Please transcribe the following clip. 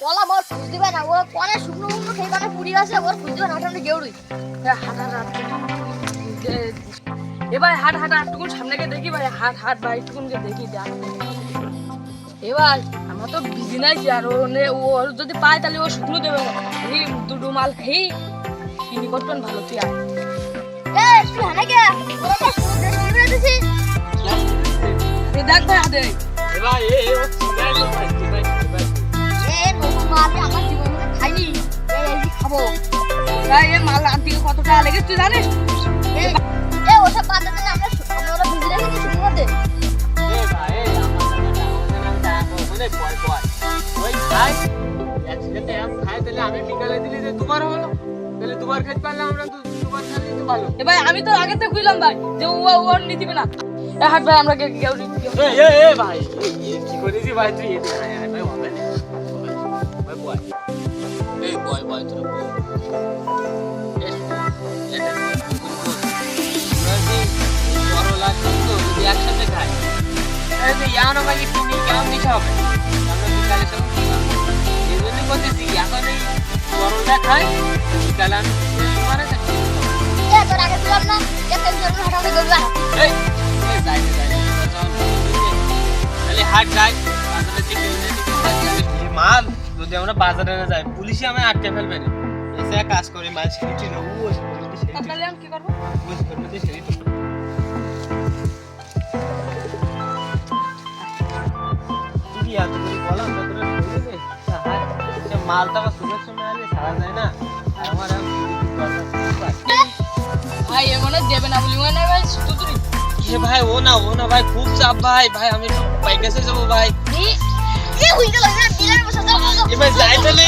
Column ওর খুঁজ দিবে না ওর পরে শুকনো শুকনো খেয়ে কানে পুড়ি আছে ওর খুঁজ দিবে না ওটা গেউড়ি হ্যাঁ, হাট হাট হাট এ- এ হাট হাট আটটুকুন সামনে গিয়ে দেখি ভাই হাট হাট ভাই একটুকুন দেখি দেখ এবার আমরা তো বিজি নাই আর ও নে- ও যদি পায় তাহলে ও শুকনো দেবে এই দুটো মাল খেয়ে কিনি করতেন ভালো তুই আয় এ তুই হানে কে ওরা তো শুকনো দেশ নিয়ে ভাই এ মাল আনতে গিয়ে কত টাকা লেগেছে তুই জানিস? এ এ ওসব বাদ দে না আমরা আমরা ভিজে রেখেছি শুকনো মধ্যে এ ভাই এ আমার জায়গাটা আমার জায়গাটা ওখানে পয় পয় ওই খাই একসাথে আম খাই তাহলে আমি বিকালে দিলি যে দুবার হলো। তাহলে দুবার খেতে পারলে আমরা তো দুবার খালি তো ভালো এ ভাই আমি তো আগে থেকে বুঝলাম ভাই যে ও ও নিতে না। এ হাট ভাই আমরা গে- এ এ এ ভাই এ, এ, কি করেছি ভাই তুই ভাই তাহলে তো ইয়ানো ভাই কিনি কেমন দিতে হবে আমরা বিকালে সব এই জন্য বলতেছি এখন এই বড়টা খাই বিকালে আমি মানে তোর আগে ছিলাম না এ তেল জন্য হাঁটাহাঁটি করবে এই যাইতে যাইতে তাহলে হাট যাই। এই মাল যদি আমরা বাজারে না যাই পুলিশে আমায় আটকে ফেলবে না এসে কাজ করে মাল সেরিটি তাহলে আমি কি করব মধ্যে সেরিটি তুই এত করে সে মাল তো আবার সময় আলে সারা যায় না। আর আমার ভাই এ মনে দেবে না বলি মনে ভাই তুতুরি এ ভাই ও না ও না ভাই খুব চাপ ভাই। ভাই আমি বাইকে যাব ভাই। এ এ হই গেল না দিলার বসে যাও যাই তাহলে।